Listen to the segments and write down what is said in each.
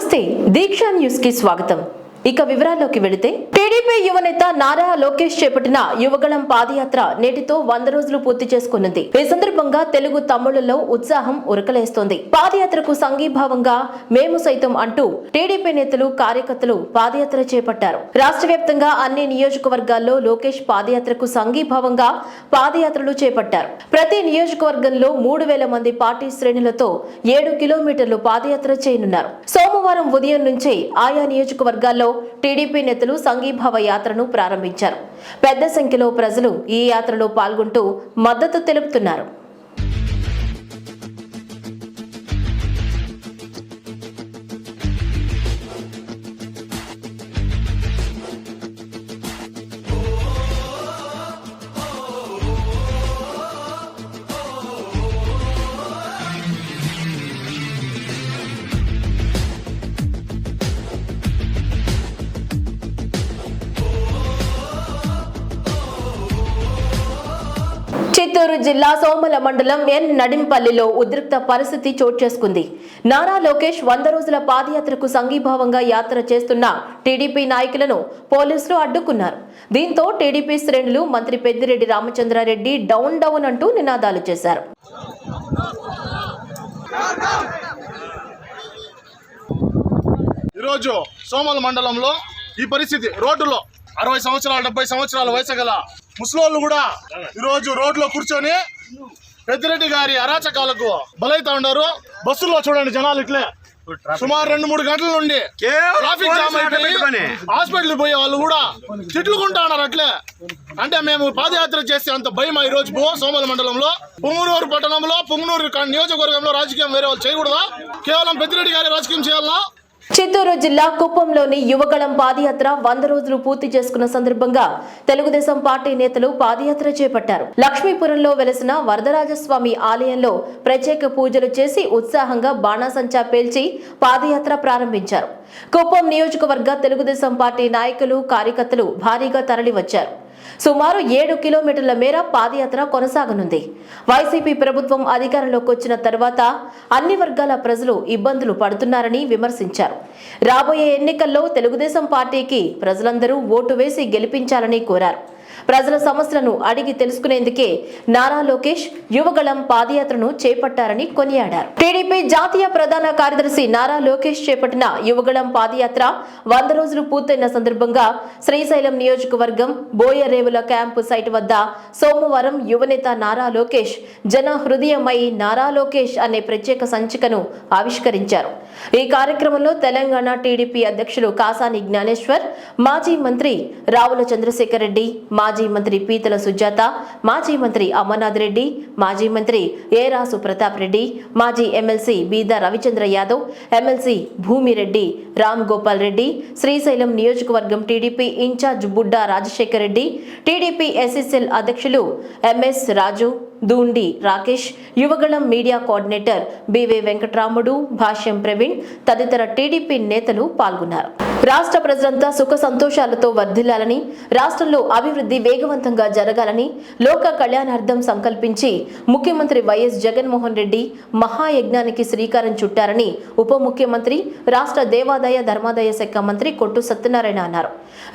నమస్తే దీక్షా న్యూస్కి స్వాగతం ఇక వివరాల్లోకి వెళితే టీడీపీ యువనేత నారా లోకేష్ చేపట్టిన యువగళం పాదయాత్ర నేటితో వంద రోజులు పూర్తి చేసుకున్నది. ఈ సందర్భంగా తెలుగు తమ్ముళ్ళలో ఉత్సాహం ఉరకలేస్తోంది. పాదయాత్రకు సంఘీభావంగా మేము సైతం అంటూ టీడీపీ నేతలు కార్యకర్తలు పాదయాత్ర చేపట్టారు. రాష్ట్ర వ్యాప్తంగా అన్ని నియోజకవర్గాల్లో లోకేష్ పాదయాత్రకు సంఘీభావంగా పాదయాత్రలు చేపట్టారు. ప్రతి నియోజకవర్గంలో మూడు వేల మంది పార్టీ శ్రేణులతో ఏడు కిలోమీటర్లు పాదయాత్ర చేయనున్నారు. సోమవారం ఉదయం నుంచే ఆయా నియోజకవర్గాల్లో టీడీపీ నేతలు సంఘీభావ యాత్రను ప్రారంభించారు. పెద్ద సంఖ్యలో ప్రజలు ఈ యాత్రలో పాల్గొంటూ మద్దతు తెలుపుతున్నారు. జిల్లా సోమల మండలం ఎన్ నడింపల్లిలో ఉద్రిక్త పరిస్థితి చోటు చేసుకుంది. నారా లోకేష్ వంద రోజుల పాదయాత్రకు సంఘీభావంగా యాత్ర చేస్తున్న టీడీపీ నాయకులను పోలీసులు అడ్డుకున్నారు. దీంతో టీడీపీ శ్రేణులు మంత్రి పెద్దిరెడ్డి రామచంద్రారెడ్డి డౌన్ డౌన్ అంటూ నినాదాలు చేశారు. ఈరోజు సోమల మండలంలో ఈ పరిస్థితి రోడ్డులో అరవై సంవత్సరాలు డెబ్బై సంవత్సరాల వయసు గల ముసలోళ్ళు కూడా ఈరోజు రోడ్లో కూర్చొని పెద్దిరెడ్డి గారి అరాచకాలకు బలైతా ఉన్నారు. బస్సుల్లో చూడండి జనాలు ఇట్లే. సుమారు రెండు మూడు గంటల నుండి ట్రాఫిక్ జామ్ అయిపోయి హాస్పిటల్ పోయే వాళ్ళు కూడా తిట్లుకుంటా ఉన్నారు అట్లే. అంటే మేము పాదయాత్ర చేస్తే అంత భయం ఈ రోజు పో సోమల మండలంలో. పుంగనూరు పట్టణంలో పుంగనూరు నియోజకవర్గంలో రాజకీయం వేరే వాళ్ళు చేయకూడదా? కేవలం పెద్దిరెడ్డి గారి రాజకీయం చేయాలా చిత్తూరు జిల్లా కుప్పంలోని యువగళం పాదయాత్ర వంద రోజులు పూర్తి చేసుకున్న సందర్భంగా తెలుగుదేశం పార్టీ నేతలు పాదయాత్ర చేపట్టారు. లక్ష్మీపురంలో వెలసిన వరదరాజస్వామి ఆలయంలో ప్రత్యేక పూజలు చేసి ఉత్సాహంగా బాణాసంచా పేల్చి పాదయాత్ర ప్రారంభించారు. కుప్పం నియోజకవర్గ తెలుగుదేశం పార్టీ నాయకులు కార్యకర్తలు భారీగా తరలివచ్చారు. సుమారు ఏడు కిలోమీటర్ల మేర పాదయాత్ర కొనసాగనుంది. వైసీపీ ప్రభుత్వం అధికారంలోకి వచ్చిన తర్వాత అన్ని వర్గాల ప్రజలు ఇబ్బందులు పడుతున్నారని విమర్శించారు. రాబోయే ఎన్నికల్లో తెలుగుదేశం పార్టీకి ప్రజలందరూ ఓటు వేసి గెలిపించాలని కోరారు. ప్రజల సమస్యలను అడిగి తెలుసుకునేందుకే నారా లోకేష్ యువగళం పాదయాత్రను చేపట్టారని కొనియాడారు. టీడీపీ జాతీయ ప్రధాన కార్యదర్శి నారా లోకేష్ చేపట్టిన యువగళం పాదయాత్ర వంద రోజులు పూర్తయిన సందర్భంగా శ్రీశైలం నియోజకవర్గం బోయరేవుల క్యాంపు సైట్ వద్ద సోమవారం యువనేత నారా లోకేష్ జన హృదయమై నారా లోకేష్ అనే ప్రత్యేక సంచికను ఆవిష్కరించారు. ఈ కార్యక్రమంలో తెలంగాణ టీడీపీ అధ్యక్షులు కాసాని జ్ఞానేశ్వర్ మాజీ మంత్రి రావుల చంద్రశేఖర్ రెడ్డి మాజీ మాజీ మంత్రి పీతల సుజాత మాజీ మంత్రి అమర్నాథ్ రెడ్డి మాజీ మంత్రి ఏరాసు ప్రతాప్ రెడ్డి మాజీ ఎమ్మెల్సీ బీదా రవిచంద్ర యాదవ్ ఎమ్మెల్సీ భూమిరెడ్డి రామ్ గోపాల్ రెడ్డి శ్రీశైలం నియోజకవర్గం TDP in charge Budda Rajasekhar Reddy TDP SSL అధ్యక్షులు MS Raju Dhoondi Rakesh Yuvagalam media coordinator BV Venkatramudu Bhashyam Praveen తదితర టీడీపీ నేతలు పాల్గొన్నారు. రాష్ట్ర ప్రజలంతా సుఖ సంతోషాలతో వర్ధిల్లాలని రాష్ట్రంలో అభివృద్ధి వేగవంతంగా జరగాలని లోక కళ్యాణార్థం సంకల్పించి ముఖ్యమంత్రి వైఎస్ జగన్మోహన్ రెడ్డి మహాయజ్ఞానికి శ్రీకారం చుట్టారని ఉప ముఖ్యమంత్రి రాష్ట్ర దేవాదాయ ధర్మాదాయ శాఖ మంత్రి కొట్టు సత్యనారాయణ అన్నారు.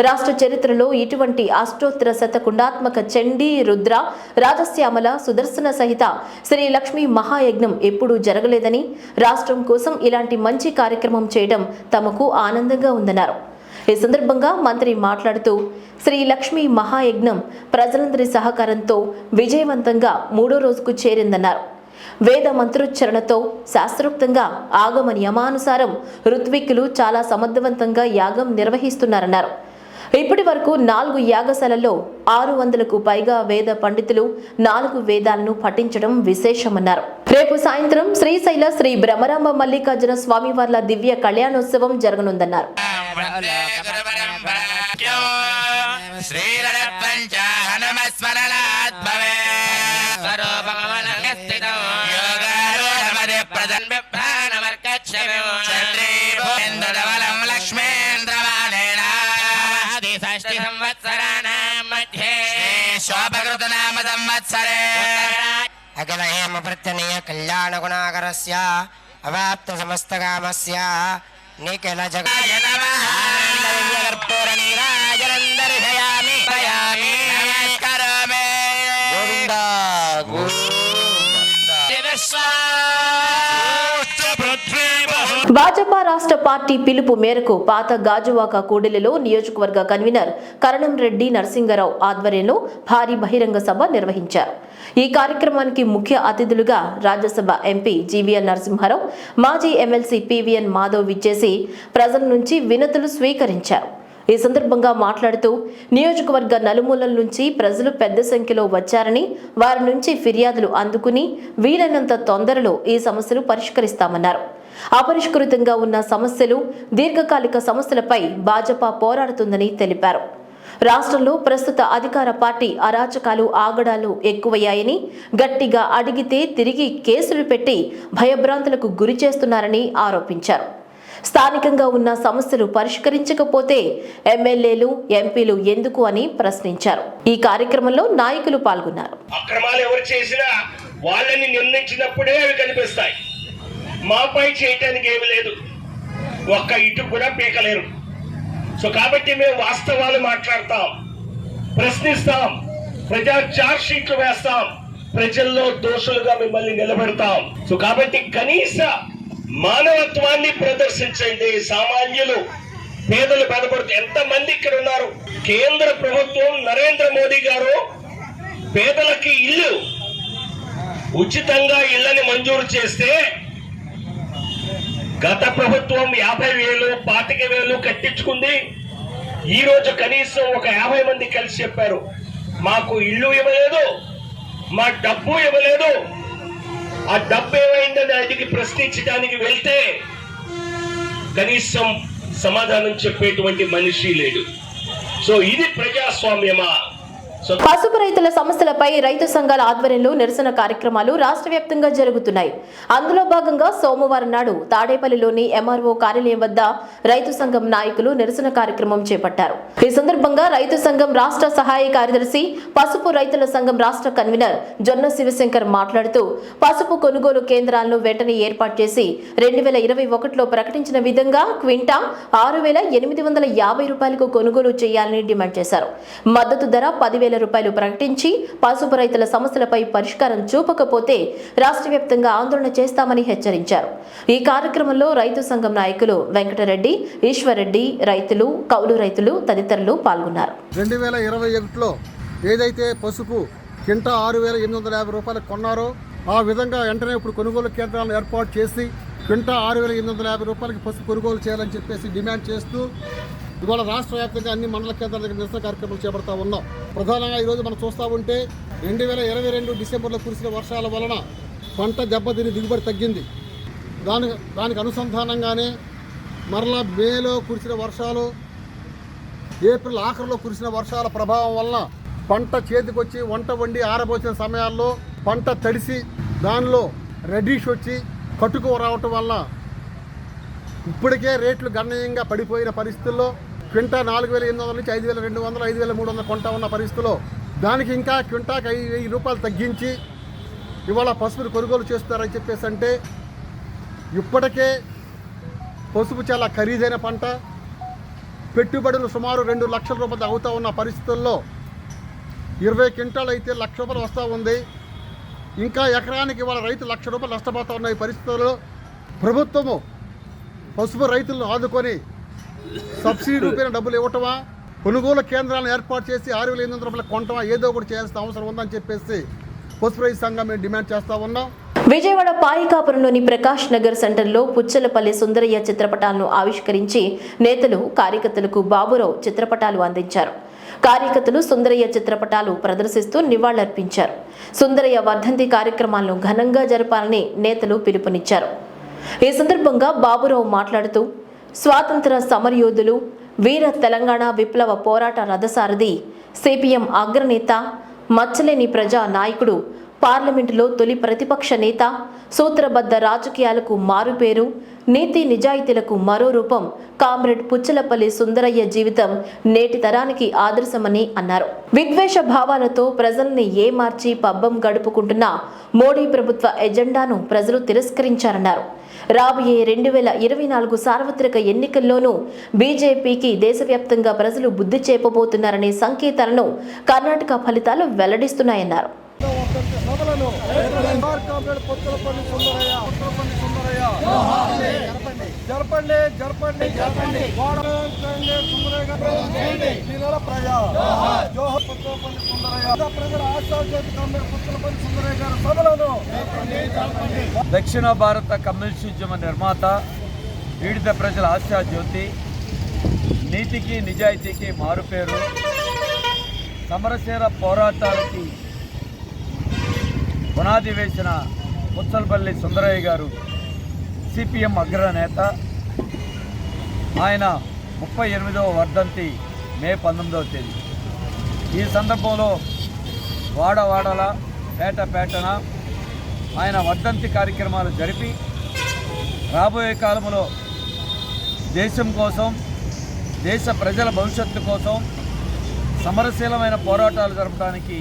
రాష్ట్ర చరిత్రలో ఇటువంటి అష్టోత్తర శతకుండాత్మక చండీ రుద్ర రాజశ్యామల సుదర్శన సహిత శ్రీ లక్ష్మీ మహాయజ్ఞం ఎప్పుడూ జరగలేదని రాష్ట్రం కోసం ఇలాంటి మంచి కార్యక్రమం చేయడం తమకు ఆనందంగా ఉందన్నారు. ఈ సందర్భంగా మంత్రి మాట్లాడుతూ శ్రీ లక్ష్మీ మహాయజ్ఞం ప్రజలందరి సహకారంతో విజయవంతంగా మూడో రోజుకు చేరిందన్నారు. వేద మంత్రోచ్చరణతో శాస్త్రోక్తంగా ఆగమ నియమానుసారం ఋత్విక్కులు చాలా సమర్థవంతంగా యాగం నిర్వహిస్తున్నారన్నారు. ఇప్పటి వరకు నాలుగు యాగశాలలో ఆరు వందలకు పైగా వేద పండితులు నాలుగు వేదాలను పఠించడం విశేషమన్నారు. రేపు సాయంత్రం శ్రీశైల శ్రీ భ్రమరాంబ మల్లికార్జున స్వామివార్ల దివ్య కళ్యాణోత్సవం జరగనుందన్నారు. శోభకృత నామ సంవత్సరే అఖిల హేమ ప్రత్యనయ కళ్యాణ గుణాకరస్య అవాప్త భాజపా రాష్ట్ర పార్టీ పిలుపు మేరకు పాత గాజువాక కూడలిలో నియోజకవర్గ కన్వీనర్ కరణం రెడ్డి నరసింగరావు ఆధ్వర్యంలో భారీ బహిరంగ సభ నిర్వహించారు. ఈ కార్యక్రమానికి ముఖ్య అతిథులుగా రాజ్యసభ ఎంపీ జీవీఎల్ నరసింహారావు మాజీ ఎమ్మెల్సీ పివిఎన్ మాధవ్ విచ్చేసి ప్రజల నుంచి వినతులు స్వీకరించారు. ఈ సందర్భంగా మాట్లాడుతూ నియోజకవర్గ నలుమూలల నుంచి ప్రజలు పెద్ద సంఖ్యలో వచ్చారని వారి నుంచి ఫిర్యాదులు అందుకుని వీలైనంత తొందరలో ఈ సమస్యలు పరిష్కరిస్తామన్నారు. అపరిష్కృతంగా ఉన్న సమస్యలు దీర్ఘకాలిక సమస్యలపై భాజపా పోరాడుతుందని తెలిపారు. రాష్ట్రంలో ప్రస్తుత అధికార పార్టీ అరాచకాలు ఆగడాలు ఎక్కువయ్యాయని గట్టిగా అడిగితే తిరిగి కేసులు పెట్టి భయభ్రాంతులకు గురి చేస్తున్నారని ఆరోపించారు. స్థానికంగా ఉన్న సమస్యలు పరిష్కరించకపోతే ఎమ్మెల్యేలు ఎంపీలు ఎందుకు అని ప్రశ్నించారు. ఈ కార్యక్రమంలో నాయకులు పాల్గొన్నారు. అక్రమాలు ఎవరు చేసినా వాళ్ళని నిందించినప్పుడే అవి కనిపిస్తాయి. మాపై చేయటానికి ఏమి లేదు. ఒక్క ఇటు కూడా పీకలేరు. సో కాబట్టి మేము వాస్తవాలు మాట్లాడతాం. ప్రశ్నిస్తాం. ప్రజా చార్జ్ షీట్లు వేస్తాం. ప్రజల్లో దోషులుగా మిమ్మల్ని నిలబెడతాం. సో కాబట్టి కనీస మానవత్వాన్ని ప్రదర్శించండి సామాన్యులు. పేదలు బాధపడుతూ ఎంతమంది ఇక్కడ ఉన్నారు? కేంద్ర ప్రభుత్వం నరేంద్ర మోదీ గారు పేదలకి ఇల్లు ఉచితంగా ఇళ్ళని మంజూరు చేస్తే గత ప్రభుత్వం యాభై వేలు పాతిక వేలు కట్టించుకుంది. ఈ రోజు కనీసం ఒక యాభై మంది కలిసి చెప్పారు. మాకు ఇల్లు ఇవ్వలేదు మా డబ్బు ఇవ్వలేదు. ఆ డబ్బు ఏమైందని అడిగి ప్రశ్నించడానికి వెళ్తే కనీసం సమాధానం చెప్పేటువంటి మనిషి లేడు. సో ఇది ప్రజాస్వామ్యమా? పసుపు రైతుల సమస్యలపై రైతు సంఘాల ఆధ్వర్యంలో నిరసన కార్యక్రమాలు రాష్ట్ర వ్యాప్తంగా జరుగుతున్నాయి. అందులో భాగంగా సోమవారం నాడు తాడేపల్లిలోని ఎంఆర్ఓ కార్యాలయం వద్ద రైతు సంఘం నాయకులు నిరసన కార్యక్రమం చేపట్టారు. ఈ సందర్భంగా రైతు సంఘం రాష్ట్ర సహాయ కార్యదర్శి పసుపు రైతుల సంఘం రాష్ట్ర కన్వీనర్ జొన్న శివశంకర్ మాట్లాడుతూ పసుపు కొనుగోలు కేంద్రాలను వెంటనే ఏర్పాటు చేసి రెండు వేల ఇరవై ఒకటిలో ప్రకటించిన విధంగా క్వింటా ఆరు వేల ఎనిమిది వందల యాభై రూపాయలకు కొనుగోలు చేయాలని డిమాండ్ చేశారు. మద్దతు ధర పదివేల రూపాయలు ప్రకటించి పసుపు రైతుల సమస్యలపై పరిష్కారం చూపకపోతే రాష్ట్ర వ్యాప్తంగా ఆందోళన చేస్తామని హెచ్చరించారు. ఈ కార్యక్రమంలో రైతు సంఘం నాయకులు వెంకటరెడ్డి ఈశ్వర్రెడ్డి రైతులు కౌలు రైతులు తదితరులు పాల్గొన్నారు. రెండు వేల ఇరవై ఒకటిలో ఏదైతే పసుపు కింట ఆరు వేల ఎనిమిది వందల యాభై రూపాయలకు కొన్నారో ఆ విధంగా వెంటనే ఇప్పుడు కొనుగోలు కేంద్రాలను ఏర్పాటు చేసి క్వింటా ఆరు వేల ఎనిమిది వందల యాభై రూపాయలకి పసుపు కొనుగోలు చేయాలని చెప్పేసి డిమాండ్ చేస్తూ ఇవాళ రాష్ట్ర వ్యాప్తంగా అన్ని మండల కేంద్రాల దగ్గర నిరసన కార్యక్రమాలు చేపడతా ఉన్నాం. ప్రధానంగా ఈరోజు మనం చూస్తూ ఉంటే రెండు వేల ఇరవై రెండు డిసెంబర్లో కురిసిన వర్షాల వలన పంట దెబ్బతిని దిగుబడి తగ్గింది. దాని దానికి అనుసంధానంగానే మరలా మేలో కురిసిన వర్షాలు ఏప్రిల్ ఆఖరిలో కురిసిన వర్షాల ప్రభావం వలన పంట చేతికొచ్చి వంట వండి ఆరబోసిన సమయాల్లో పంట తడిసి దానిలో రెడీష్ వచ్చి కట్టుకు రావటం వల్ల ఇప్పటికే రేట్లు గణనీయంగా పడిపోయిన పరిస్థితుల్లో క్వింటా నాలుగు వేల ఎనిమిది వందల నుంచి ఐదు వేల రెండు వందలు ఐదు వేల మూడు వందలు కొంటా ఉన్న పరిస్థితుల్లో దానికి ఇంకా క్వింటాకి ఐదు వెయ్యి రూపాయలు తగ్గించి ఇవాళ పసుపుని కొనుగోలు చేస్తున్నారని చెప్పేసి అంటే ఇప్పటికే పసుపు చాలా ఖరీదైన పంట. పెట్టుబడులు సుమారు రెండు లక్షల రూపాయలు అవుతూ ఉన్న పరిస్థితుల్లో ఇరవై క్వింటాలు అయితే లక్ష రూపాయలు వస్తూ ఉంది. ఇంకా ఎకరానికి ఇవాళ రైతు లక్ష రూపాయలు నష్టపోతూ ఉన్న ఈ పరిస్థితుల్లో ప్రభుత్వము పసుపు రైతులను ఆదుకొని సబ్సిడీ రూపేణ డబ్బులు ఇవ్వటమా? కొనుగోలు కేంద్రాలను ఏర్పాటు చేసి ఆరు వేల ఎనిమిది వందల రూపాయలు కొంటమా? ఏదో ఒకటి చేయాల్సిన అవసరం ఉందని చెప్పేసి పసుపు సంఘం మేము డిమాండ్ చేస్తూ ఉన్నాం. విజయవాడ పాయికాపురంలోని ప్రకాష్ నగర్ సెంటర్లో పుచ్చలపల్లి సుందరయ్య చిత్రపటాలను ఆవిష్కరించి నేతలు కార్యకర్తలకు బాబురావు చిత్రపటాలు అందించారు. కార్యకర్తలు సుందరయ్య చిత్రపటాలు ప్రదర్శిస్తూ నివాళులర్పించారు. సుందరయ్య వర్ధంతి కార్యక్రమాలను ఘనంగా జరపాలని నేతలు పిలుపునిచ్చారు. ఈ సందర్భంగా బాబురావు మాట్లాడుతూ స్వాతంత్ర సమరయోధులు వీర తెలంగాణ విప్లవ పోరాట రథసారథి సిపిఎం అగ్రనేత మచ్చలేని ప్రజా నాయకుడు పార్లమెంటులో తొలి ప్రతిపక్ష నేత సూత్రబద్ధ రాజకీయాలకు మారుపేరు నీతి నిజాయితీలకు మరో రూపం. కామ్రేడ్ పుచ్చలపల్లి సుందరయ్య జీవితం నేటి తరానికి ఆదర్శమని అన్నారు. విద్వేష భావాలతో ప్రజల్ని ఏమార్చి పబ్బం గడుపుకుంటున్న మోడీ ప్రభుత్వ ఎజెండాను ప్రజలు తిరస్కరించారన్నారు. రాబోయే రెండు వేల ఇరవై నాలుగు సార్వత్రిక ఎన్నికల్లోనూ బీజేపీకి దేశవ్యాప్తంగా ప్రజలు బుద్ధి చేపబోతున్నారనే సంకేతాలను కర్ణాటక ఫలితాలు వెల్లడిస్తున్నాయన్నారు. సభలను కామ్రేడ్ పొత్తులపల్లి సుందరయ్య పొత్తులపల్లి సుందరయ్య. జరపండి జరపండి జరపండి సుందరయ్య గారు శ్రీనర ప్రజ జోహర్ పొత్తులపల్లి సుందరయ్య. ప్రజల ఆశాజ్యోతి కామ్రేడ్ పొత్తులపల్లి సుందరయ్య గారు సభలను. దక్షిణ భారత కమ్యూనిస్ట్ ఉద్యమ నిర్మాత పీడిత ప్రజల ఆశా జ్యోతి నీతికి నిజాయితీకి మారుపేరు సమరశీల పోరాటాలకి పునాది వేసిన ముచ్చలపల్లి సుందరయ్య గారు సిపిఎం అగ్రనేత ఆయన ముప్పై ఎనిమిదవ వర్ధంతి మే పంతొమ్మిదవ తేదీ. ఈ సందర్భంలో వాడవాడల పేట పేటన ఆయన వర్ధంతి కార్యక్రమాలు జరిపి రాబోయే కాలంలో దేశం కోసం దేశ ప్రజల భవిష్యత్తు కోసం సమరశీలమైన పోరాటాలు జరపడానికి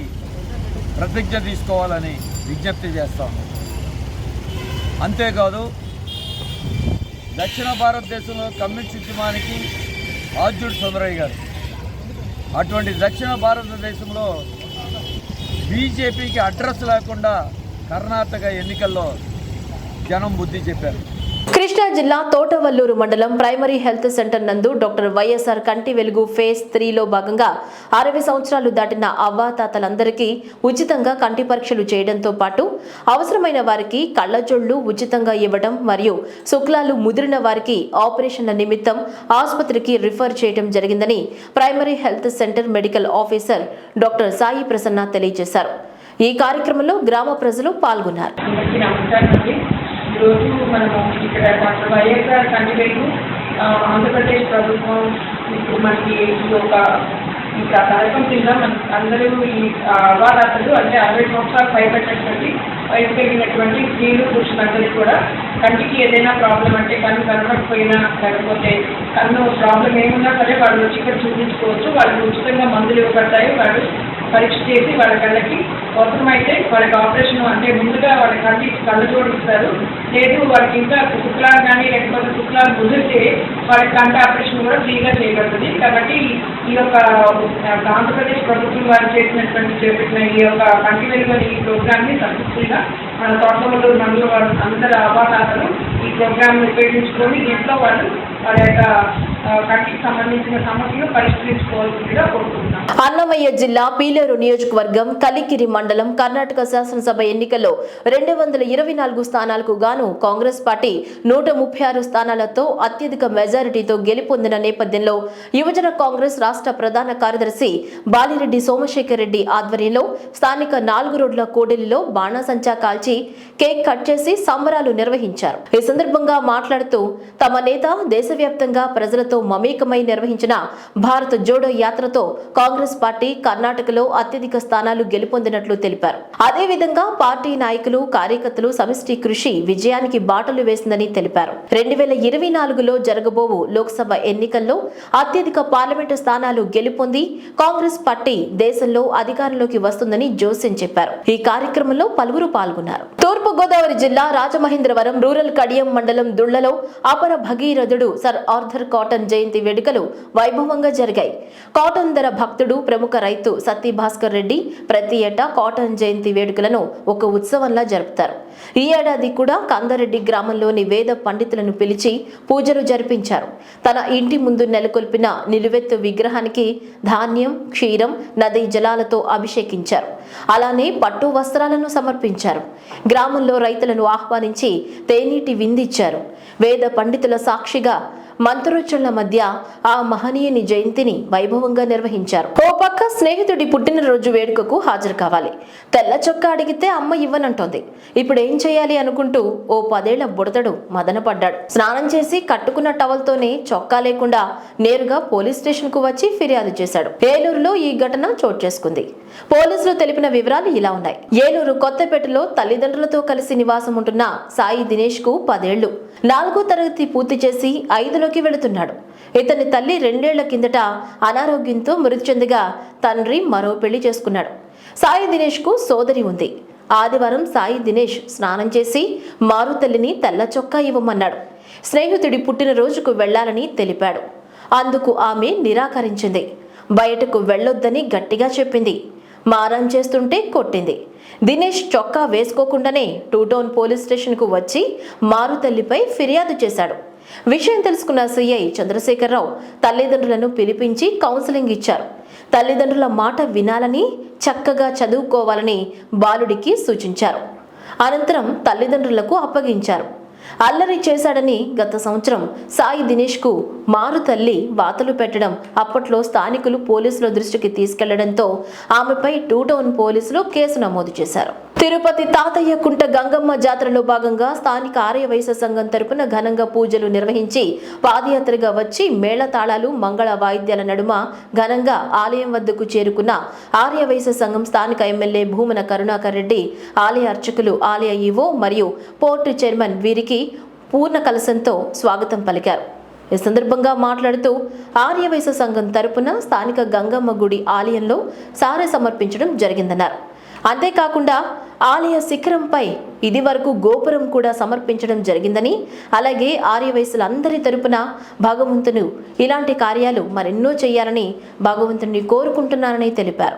ప్రతిజ్ఞ తీసుకోవాలని విజ్ఞప్తి చేస్తాము అంతేకాదు దక్షిణ భారతదేశంలో కమ్యూనిస్ట్ ఉద్యమానికి ఆర్జుడు సుందరయ్య గారు. అటువంటి దక్షిణ భారతదేశంలో బీజేపీకి అడ్రస్ లేకుండా కర్ణాటక ఎన్నికల్లో జనం బుద్ధి చెప్పారు. కృష్ణా జిల్లా తోటవల్లూరు మండలం ప్రైమరీ హెల్త్ సెంటర్ నందు doctor YSR Kanti Velugu phase త్రీలో భాగంగా అరవై సంవత్సరాలు దాటిన అవ్వాతాతలందరికీ ఉచితంగా కంటి పరీక్షలు చేయడంతో పాటు అవసరమైన వారికి కళ్ళజోళ్ళు ఉచితంగా ఇవ్వడం మరియు శుక్లాలు ముదిరిన వారికి ఆపరేషన్ల నిమిత్తం ఆసుపత్రికి రిఫర్ చేయడం జరిగిందని primary health centre medical officer doctor Sai Prasanna తెలియజేశారు. ఈ కార్యక్రమంలో గ్రామ ప్రజలు పాల్గొన్నారు. ఈరోజు మనము ఇక్కడ డాక్టర్ వైఎస్ఆర్ కంటివేలు ఆంధ్రప్రదేశ్ ప్రభుత్వం ఇప్పుడు మనకి ఈ ఒక ఈ పథకం కింద మన అందరూ ఈ అవారాతలు అంటే అరవై సంవత్సరాలు పైపెట్టినటువంటి వయసు కలిగినటువంటి స్త్రీలు పురుషులందరికీ కూడా కంటికి ఏదైనా ప్రాబ్లం అంటే కన్ను కనపడకపోయినా లేకపోతే కన్ను ప్రాబ్లం ఏమున్నా సరే వాళ్ళు వచ్చి ఇక్కడ చూపించుకోవచ్చు. వాళ్ళకి ఉచితంగా మందులు ఇవ్వబడతాయి. వాళ్ళు పరీక్ష చేసి వాళ్ళ కళ్ళకి అవసరమైతే వాళ్ళకి ఆపరేషన్ అంటే ముందుగా వాళ్ళ కళ్ళకి కళ్ళు జోడిస్తారు. లేదు వాళ్ళకి ఇంకా శుక్లాలు కానీ లేకపోతే శుక్లాలు కుదిరితే వాళ్ళకి కంట ఆపరేషన్ కూడా ఫ్రీగా చేయబడుతుంది. కాబట్టి ఈ యొక్క ఆంధ్రప్రదేశ్ ప్రభుత్వం వారు చేసినటువంటి చేపట్టిన ఈ యొక్క కంటి వెలుగు ఈ ప్రోగ్రామ్ని సక్సెస్ఫుల్గా మన తోటలో మందులు వారు అందరి అవాతాతలు ఈ ప్రోగ్రామ్ని ఉపయోగించుకొని దీంట్లో వాళ్ళు వాళ్ళ యొక్క కంటికి సంబంధించిన సమస్యలు పరిష్కరించుకోవాల్సిందిగా కోరుకుంటున్నాం. అన్నమయ్య జిల్లా పీలేరు నియోజకవర్గం కలికిరి మండలం కర్ణాటక శాసనసభ ఎన్నికల్లో రెండు వందల ఇరవై నాలుగు స్థానాలకు గాను కాంగ్రెస్ పార్టీ నూట ముప్పై ఆరు స్థానాలతో అత్యధిక మెజారిటీతో గెలుపొందిన నేపథ్యంలో యువజన కాంగ్రెస్ రాష్ట్ర ప్రధాన కార్యదర్శి బాలిరెడ్డి సోమశేఖర్ రెడ్డి ఆధ్వర్యంలో స్థానిక నాలుగు రోడ్ల కూడలిలో బాణాసంచా కాల్చి కేక్ కట్ చేసి సంబరాలు నిర్వహించారు. ఈ సందర్భంగా మాట్లాడుతూ తమ నేత దేశవ్యాప్తంగా ప్రజలతో మమేకమై నిర్వహించిన భారత్ జోడో యాత్రతో కాంగ్రెస్ పార్టీ కర్ణాటకలో అత్యధిక స్థానాలు గెలుపొందినట్లు తెలిపారు. అదేవిధంగా పార్టీ నాయకులు కార్యకర్తలు సమిష్టి కృషి విజయానికి బాటలు వేసిందని తెలిపారు. రెండు వేల ఇరవై నాలుగులో జరగబోవు లోక్సభ ఎన్నికల్లో అత్యధిక పార్లమెంటు స్థానాలు గెలుపొంది కాంగ్రెస్ పార్టీ దేశంలో అధికారంలోకి వస్తుందని జోసెన్ చెప్పారు. ఈ కార్యక్రమంలో పలువురు పాల్గొన్నారు. తూర్పు గోదావరి జిల్లా రాజమహేంద్రవరం రూరల్ కడియం మండలం దుళ్ళలో అపర భగీరథుడు సర్ ఆర్థర్ కాటన్ జయంతి వేడుకలు వైభవంగా జరిగాయి. కాటన్ ధర భక్తుడు ప్రముఖ రైతు సత్తి భాస్కర్ రెడ్డి ప్రతి ఏటా కాటన్ జయంతి వేడుకలను ఒక ఉత్సవంలా జరుపుతారు. ఈ ఏడాది కూడా కందరెడ్డి గ్రామంలోని వేద పండితులను పిలిచి పూజలు జరిపించారు. తన ఇంటి ముందు నెలకొల్పిన నిలువెత్తు విగ్రహానికి ధాన్యం క్షీరం నదీ జలాలతో అభిషేకించారు. అలానే పట్టు వస్త్రాలను సమర్పించారు. గ్రామంలో రైతులను ఆహ్వానించి తేనీటి విందిచ్చారు వేద పండితుల సాక్షిగా మంత్రోచ్చరణల మధ్య ఆ మహనీయుని జయంతిని వైభవంగా నిర్వహించారు. ఓ పక్క స్నేహితుడి పుట్టినరోజు వేడుకకు హాజరు కావాలి. తెల్ల చొక్కా అడిగితే అమ్మ ఇవ్వనంటోంది. ఇప్పుడు ఏం చేయాలి అనుకుంటూ ఓ పదేళ్ళ బుడతడు మదనపడ్డాడు స్నానం చేసి కట్టుకున్న టవల్తోనే చొక్కా లేకుండా నేరుగా పోలీస్ స్టేషన్కు వచ్చి ఫిర్యాదు చేశాడు. ఏలూరులో ఈ ఘటన చోటు చేసుకుంది. పోలీసులు తెలిపిన వివరాలు ఇలా ఉన్నాయి. ఏలూరు కొత్తపేటలో తల్లిదండ్రులతో కలిసి నివాసం ఉంటున్న సాయి దినేష్కు పదేళ్ళు. నాలుగో తరగతి పూర్తి చేసి ఐదులోకి వెళుతున్నాడు. ఇతని తల్లి రెండేళ్ళ కిందట అనారోగ్యంతో మృతి చెందగా తండ్రి మరో పెళ్ళి చేసుకున్నాడు. సాయి దినేష్కు సోదరి ఉంది. ఆదివారం సాయి దినేష్ స్నానం చేసి మారుతల్లిని తెల్ల చొక్కా ఇవ్వమన్నాడు. స్నేహితుడి పుట్టినరోజుకు వెళ్ళాలని తెలిపాడు. అందుకు ఆమె నిరాకరించింది. బయటకు వెళ్ళొద్దని గట్టిగా చెప్పింది. మారం చేస్తుంటే కొట్టింది. దినేష్ చొక్కా వేసుకోకుండానే టూ టౌన్ పోలీస్ స్టేషన్కు వచ్చి మారుతల్లిపై ఫిర్యాదు చేశాడు. విషయం తెలుసుకున్న సిఐ చంద్రశేఖరరావు తల్లిదండ్రులను పిలిపించి కౌన్సిలింగ్ ఇచ్చారు. తల్లిదండ్రుల మాట వినాలని చక్కగా చదువుకోవాలని బాలుడికి సూచించారు. అనంతరం తల్లిదండ్రులకు అప్పగించారు. అల్లరి చేశాడని గత సంవత్సరం సాయి దినేష్కు మారు తల్లి వాతలు పెట్టడం అప్పట్లో స్థానికులు పోలీసుల దృష్టికి తీసుకెళ్ళడంతో ఆమెపై టూ టౌన్ పోలీసులు కేసు నమోదు చేశారు. తిరుపతి తాతయ్య కుంట గంగమ్మ జాతరలో భాగంగా స్థానిక ఆర్యవైశ్య సంఘం తరపున ఘనంగా పూజలు నిర్వహించి పాదయాత్రగా వచ్చి మేళతాళాలు మంగళ వాయిద్యాల నడుమ ఘనంగా ఆలయం వద్దకు చేరుకున్న ఆర్యవైశ్య సంఘం స్థానిక ఎమ్మెల్యే భూమన కరుణాకర్ రెడ్డి ఆలయ అర్చకులు ఆలయ ఈవో మరియు పోర్టు చైర్మన్ వీరికి పూర్ణ కలశంతో స్వాగతం పలికారు. ఈ సందర్భంగా మాట్లాడుతూ ఆర్యవైశ్య సంఘం తరపున స్థానిక గంగమ్మ గుడి ఆలయంలో సారె సమర్పించడం జరిగిందన్నారు. అంతేకాకుండా ఆలయ శిఖరంపై ఇది వరకు గోపురం కూడా సమర్పించడం జరిగిందని అలాగే ఆర్యవయసులందరి తరపున భగవంతును ఇలాంటి కార్యాలు మరెన్నో చేయాలని భగవంతుని కోరుకుంటున్నానని తెలిపారు.